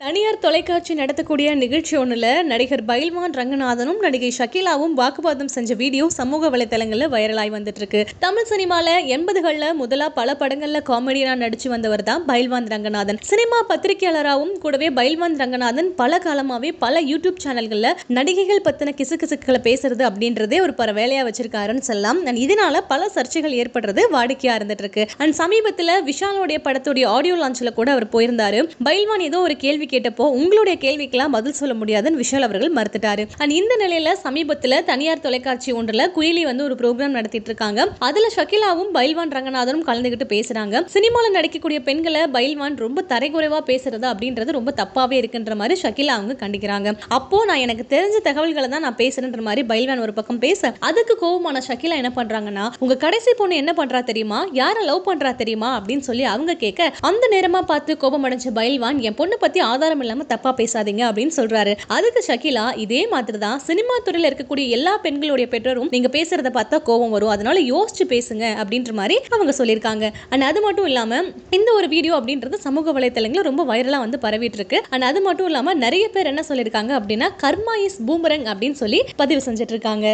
தனியார் தொலைக்காட்சி நடத்தக்கூடிய நிகழ்ச்சி ஒன்றில் நடிகர் பைல்வான் ரங்கநாதனும் நடிகை ஷக்கீலாவும் வாக்குவாதம் செஞ்ச வீடியோ சமூக வலைத்தளங்களில் வைரலாகி வந்துட்டு இருக்கு தமிழ் சினிமாவில் எண்பதுகளில் முதலா பல படங்களில் காமெடியாக நடிச்சு வந்தவர் தான் பைல்வான் ரங்கநாதன். சினிமா பத்திரிகையாளராகவும் கூடவே பைல்வான் ரங்கநாதன் பல காலமாகவே பல யூடியூப் சேனல்களில் நடிகைகள் பற்றின கிசுகிசுக்களை பேசுறது அப்படின்றதே ஒரு பல வேலையாக வச்சிருக்காருன்னு சொல்லலாம். அண்ட் இதனால பல சர்ச்சைகள் ஏற்படுறது வாடிக்கையாக இருந்துட்டு இருக்கு அண்ட் சமீபத்தில் விஷாலோடைய படத்துடைய ஆடியோ லான்ச்சில் கூட அவர் போயிருந்தாரு. பைல்வான் ஏதோ ஒரு கேள்வி கேட்டப்போ உங்களுடைய கேள்விக்கெல்லாம் பதில் சொல்ல முடியாதுன்னு விஷால் அவர்கள் மறுத்துட்டாரு. அண்ட் இந்த நிலையில சமீபத்தில் தனியார் தொலைக்காட்சி ஒன்றில் குயிலி வந்து ஒரு ப்ரோக்ராம் நடத்திட்டு இருக்காங்க. அதுல ஷக்கிலாவும் பைல்வான் ரங்கநாதனும் கலந்துகிட்டு பேசுறாங்க. சினிமாவில் நடிக்கக்கூடிய பெண்களை பைல்வான் ரொம்ப தரைக்குறைவா பேசுறது அப்படின்றது ரொம்ப தப்பாவே இருக்குன்ற மாதிரி ஷக்கிலா அவங்க கண்டிக்கிறாங்க. அப்போ நான் எனக்கு தெரிஞ்ச தகவல்களை தான் நான் பேசுறேன்ற மாதிரி பைல்வான் ஒரு பக்கம் பேச அதுக்கு கோபமான ஷக்கிலா என்ன பண்றாங்கன்னா உங்க கடைசி பொண்ணு என்ன பண்றா தெரியுமா? யாரை லவ் பண்றா தெரியுமா? அப்படின்னு சொல்லி அவங்க கேட்க அந்த நேரமா பார்த்து கோபம் அடைஞ்ச பைல்வான் என் பொண்ணு பத்தி ஆதாரம் இல்லாமல் தப்பாக பேசாதீங்க அப்படின்னு சொல்கிறாரு அதுக்கு ஷகிலா இதே மாதிரி தான் சினிமா துறையில் இருக்கக்கூடிய எல்லா பெண்களுடைய பெற்றோரும் நீங்கள் பேசுகிறத பார்த்தா கோபம் வரும். அதனால யோசிச்சு பேசுங்க அப்படின்ற மாதிரி அவங்க சொல்லியிருக்காங்க. அண்ட் அது மட்டும் இல்லாமல் இந்த ஒரு வீடியோ அப்படின்றது சமூக வலைத்தளங்களில் ரொம்ப வைரலாக வந்து பரவிட்டு இருக்கு அண்ட் அது மட்டும் இல்லாமல் நிறைய பேர் என்ன சொல்லியிருக்காங்க அப்படின்னா கர்மா இஸ் பூமரங் அப்படின்னு சொல்லி பதிவு செஞ்சுட்டு இருக்காங்க.